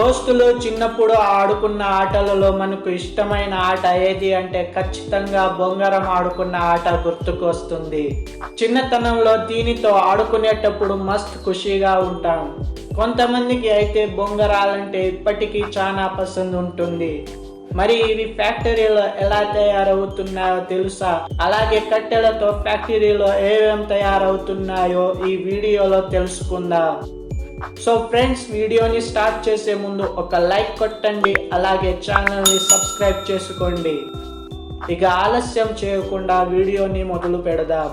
దోస్తులు చిన్నప్పుడు ఆడుకున్న ఆటలలో మనకు ఇష్టమైన ఆట ఏది అంటే ఖచ్చితంగా బొంగరం ఆడుకున్న ఆట గుర్తుకొస్తుంది. చిన్నతనంలో దీనితో ఆడుకునేటప్పుడు మస్త్ ఖుషిగా ఉంటాం. కొంతమందికి అయితే బొంగరాలంటే ఇప్పటికీ చాలా పసంద్ ఉంటుంది. మరి ఇవి ఫ్యాక్టరీలో ఎలా తయారవుతున్నాయో తెలుసా? అలాగే కట్టెలతో ఫ్యాక్టరీలో ఏమేమి తయారవుతున్నాయో ఈ వీడియోలో తెలుసుకుందాం. సో ఫ్రెండ్స్ వీడియోని స్టార్ట్ చేసే ముందు ఒక లైక్ కొట్టండి అలాగే ఛానల్ని సబ్స్క్రైబ్ చేసుకోండి. ఇక ఆలస్యం చేయకుండా వీడియోని మొదలు పెడదాం.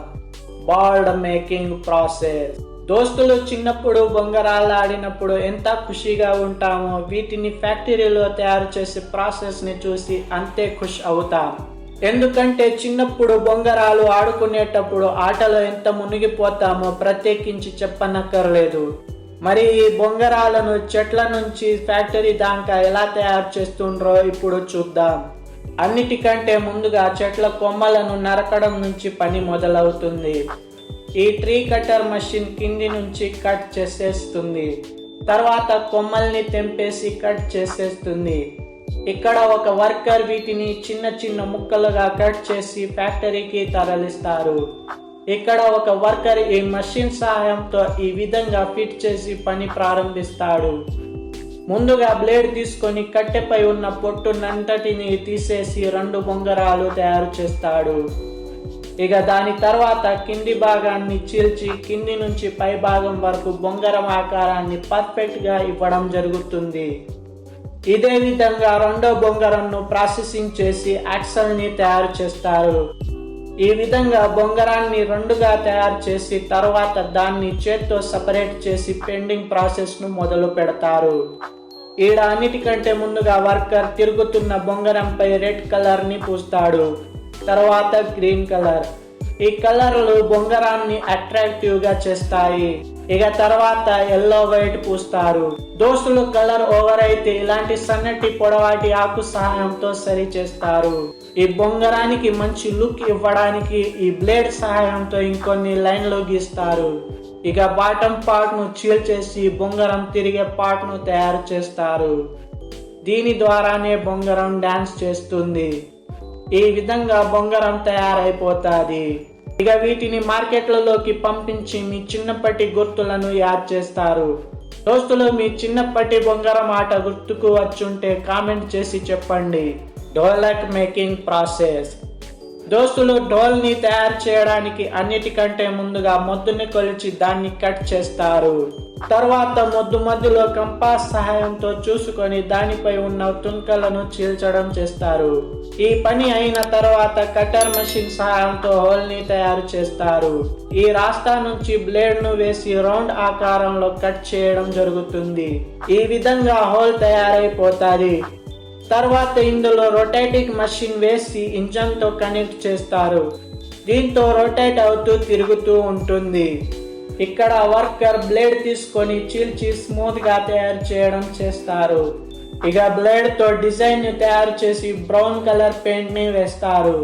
బాల్డ్ మేకింగ్ ప్రాసెస్ దోస్తులు చిన్నప్పుడు బొంగరాలు ఆడినప్పుడు ఎంత ఖుషిగా ఉంటామో వీటిని ఫ్యాక్టరీలో తయారు చేసే ప్రాసెస్ని చూసి అంతే ఖుష్ అవుతాం. ఎందుకంటే చిన్నప్పుడు బొంగరాలు ఆడుకునేటప్పుడు ఆటలో ఎంత మునిగిపోతామో ప్రత్యేకించి చెప్పనక్కర్లేదు. మరి ఈ బొంగరాలను చెట్ల నుంచి ఫ్యాక్టరీ దాకా ఎలా తయారు చేస్తుండ్రో ఇప్పుడు చూద్దాం. అన్నిటికంటే ముందుగా చెట్ల కొమ్మలను నరకడం నుంచి పని మొదలవుతుంది. ఈ ట్రీ కటర్ మషిన్ కింది నుంచి కట్ చేసేస్తుంది. తర్వాత కొమ్మల్ని తెంపేసి కట్ చేసేస్తుంది. ఇక్కడ ఒక వర్కర్ వీటిని చిన్న చిన్న ముక్కలుగా కట్ చేసి ఫ్యాక్టరీకి తరలిస్తారు. ఇక్కడ ఒక వర్కర్ ఈ మషిన్ సహాయంతో ఈ విధంగా ఫిట్ చేసి పని ప్రారంభిస్తాడు. ముందుగా బ్లేడ్ తీసుకొని కట్టెపై ఉన్న పొట్టునంతటిని తీసేసి రెండు బొంగరాలు తయారు చేస్తాడు. ఇక దాని తర్వాత కింది భాగాన్ని చీల్చి కింది నుంచి పై భాగం వరకు బొంగరం ఆకారాన్ని పర్ఫెక్ట్గా ఇవ్వడం జరుగుతుంది. ఇదే విధంగా రెండో బొంగరంను ప్రాసెసింగ్ చేసి యాక్సల్ని తయారు చేస్తారు. ఈ విధంగా బొంగరాన్ని రెండుగా తయారు చేసి తర్వాత దాన్ని చేత్తో సపరేట్ చేసి పెండింగ్ ప్రాసెస్ను మొదలు పెడతారు. ఈడ అన్నిటికంటే ముందుగా వర్కర్ తిరుగుతున్న బొంగరంపై రెడ్ కలర్ని పూస్తాడు. తర్వాత గ్రీన్ కలర్. ఈ కలర్లు బొంగరాన్ని అట్రాక్టివ్గా చేస్తాయి. ఇక తర్వాత ఎల్లో వైట్ పూస్తారు. దోస్తులు కలర్ ఓవర్ అయితే ఇలాంటి సన్నటి పొడవాటి ఆకు సహాయంతో సరి చేస్తారు. ఈ బొంగరానికి మంచి లుక్ ఇవ్వడానికి ఈ బ్లేడ్ సహాయంతో ఇంకొన్ని లైన్లు గీస్తారు. ఇక బాటం పార్ట్ను చీల్ చేసి బొంగరం తిరిగే పార్ట్ను తయారు చేస్తారు. దీని ద్వారానే బొంగరం డ్యాన్స్ చేస్తుంది. ఈ విధంగా బొంగరం తయారైపోతాది. ఇక వీటిని మార్కెట్లలోకి పంపించి మీ చిన్నప్పటి గుర్తులను యాడ్ చేస్తారు. దోస్తులు మీ చిన్నప్పటి బొంగరం ఆట గుర్తుకు వచ్చుంటే కామెంట్ చేసి చెప్పండి. Dholak making process. దోస్తులు డోల్ని తయారు చేయడానికి అన్నిటికంటే ముందుగా మొద్దుని కొలిచి దాన్ని కట్ చేస్తారు. తర్వాత మొద్దు మధ్యలో కంపాస్ సహాయంతో చూసుకొని దానిపై ఉన్న తుంకలను చీల్చడం చేస్తారు. ఈ పని అయిన తర్వాత కటర్ మెషిన్ సహాయంతో హోల్ని తయారు చేస్తారు. ఈ రాస్తా నుంచి బ్లేడ్ను వేసి రౌండ్ ఆకారంలో కట్ చేయడం జరుగుతుంది. ఈ విధంగా హోల్ తయారైపోతుంది. తర్వాత ఇందులో రొటేటింగ్ మషిన్ వేసి ఇంజన్తో కనెక్ట్ చేస్తారు. దీంతో రొటేట్ అవుతూ తిరుగుతూ ఉంటుంది. ఇక్కడ వర్కర్ బ్లేడ్ తీసుకొని చీల్చి స్మూత్గా తయారు చేయడం చేస్తారు. ఇక బ్లేడ్తో డిజైన్ని తయారు చేసి బ్రౌన్ కలర్ పెయింట్ని వేస్తారు.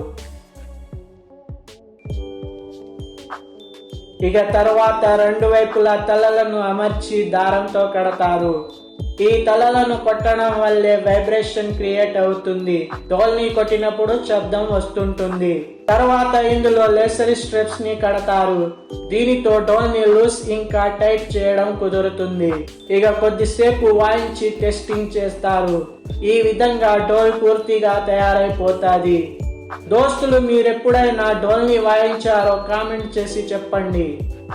ఇక తర్వాత రెండు వైపులా తలలను అమర్చి దారంతో కడతారు. ఈ తలలను కొట్టడం వల్లే వైబ్రేషన్ క్రియేట్ అవుతుంది. డోల్ని కొట్టినప్పుడు శబ్దం వస్తుంటుంది. తర్వాత ఇందులో లెసరీ స్ట్రిప్స్ని కడతారు. దీనితో డోల్ని లూస్ ఇంకా టైట్ చేయడం కుదురుతుంది. ఇక కొద్దిసేపు వాయించి టెస్టింగ్ చేస్తారు. ఈ విధంగా డోల్ పూర్తిగా తయారైపోతుంది. దోస్తులు మీరెప్పుడైనా డోల్ని వాయించారో కామెంట్ చేసి చెప్పండి.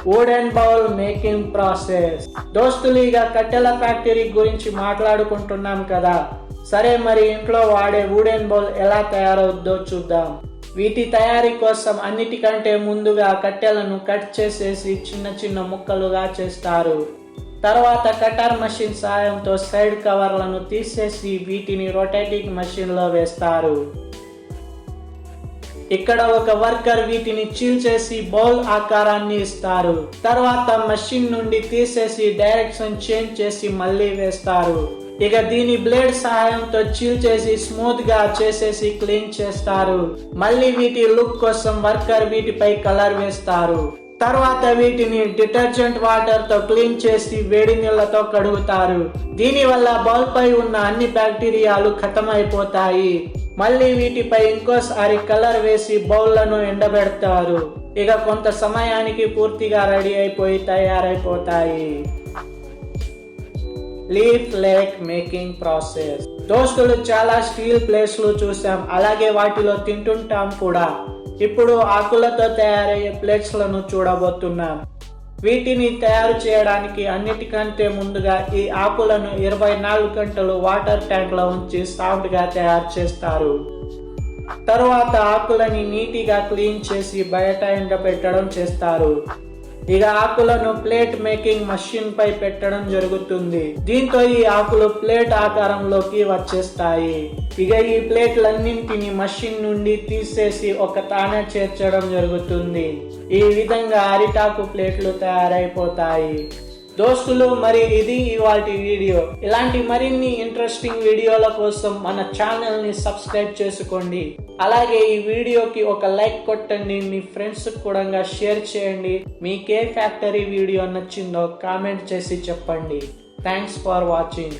వుడెన్ బౌల్ మేకింగ్ ప్రాసెస్ దోస్తులు ఇక కట్టెల ఫ్యాక్టరీ గురించి మాట్లాడుకుంటున్నాం కదా. సరే మరి ఇంట్లో వాడే వుడెన్ బౌల్ ఎలా తయారవుద్దో చూద్దాం. వీటి తయారీ కోసం అన్నిటికంటే ముందుగా కట్టెలను కట్ చేసేసి చిన్న చిన్న ముక్కలుగా చేస్తారు. తర్వాత కటర్ మషిన్ సాయంతో సైడ్ కవర్లను తీసేసి వీటిని రొటేటింగ్ మషిన్లో వేస్తారు. ఇక్కడ ఒక వర్కర్ వీటిని చీల్చేసి బౌల్ ఆకారాన్ని ఇస్తారు. తర్వాత మషిన్ నుండి తీసేసి డైరెక్షన్ చేంజ్ చేసి మళ్ళీ వేస్తారు. ఇక దీని బ్లేడ్ సహాయంతో చీల్ చేసి స్మూత్గా చేసేసి క్లీన్ చేస్తారు. మళ్ళీ వీటి లుక్ కోసం వర్కర్ వీటిపై కలర్ వేస్తారు. తర్వాత వీటిని డిటర్జెంట్ వాటర్తో క్లీన్ చేసి వేడి నీళ్ళతో కడుగుతారు. దీనివల్ల బౌల్పై ఉన్న అన్ని బ్యాక్టీరియాలు ఖతమైపోతాయి. మళ్ళీ వీటిపై ఇంకోసారి కలర్ వేసి బౌల్లను ఎండబెడతారు. ఇక కొంత సమయానికి పూర్తిగా రెడీ అయిపోయి తయారైపోతాయి. లీఫ్ లేక్ మేకింగ్ ప్రాసెస్. దోస్తులు చాలా స్టీల్ ప్లేస్లు చూసాం. అలాగే వాటిలో తింటుంటాం కూడా. ఇప్పుడు ఆకులతో తయారయ్యే ప్లేట్స్లను చూడబోతున్నాం. వీటిని తయారు చేయడానికి అన్నిటికంటే ముందుగా ఈ ఆకులను ఇరవై నాలుగు గంటలు వాటర్ ట్యాంక్లో ఉంచి సాఫ్ట్గా తయారు చేస్తారు. తరువాత ఆకులని నీటిగా క్లీన్ చేసి బయట ఎండబెట్టడం చేస్తారు. ఇక ఆకులను ప్లేట్ మేకింగ్ మషిన్ పై పెట్టడం జరుగుతుంది. దీంతో ఈ ఆకులు ప్లేట్ ఆకారంలోకి వచ్చేస్తాయి. ఇక ఈ ప్లేట్లన్నింటిని మషిన్ నుండి తీసేసి ఒక తానే చేర్చడం జరుగుతుంది. ఈ విధంగా అరిటాకు ప్లేట్లు తయారైపోతాయి. దోస్తులు మరి ఇది ఇవాటి వీడియో. ఇలాంటి మరిన్ని ఇంట్రెస్టింగ్ వీడియోల కోసం మన ఛానల్ని సబ్స్క్రైబ్ చేసుకోండి. అలాగే ఈ వీడియోకి ఒక లైక్ కొట్టండి మీ ఫ్రెండ్స్ కూడా షేర్ చేయండి. మీకే ఫ్యాక్టరీ వీడియో నచ్చిందో కామెంట్ చేసి చెప్పండి. Thanks for watching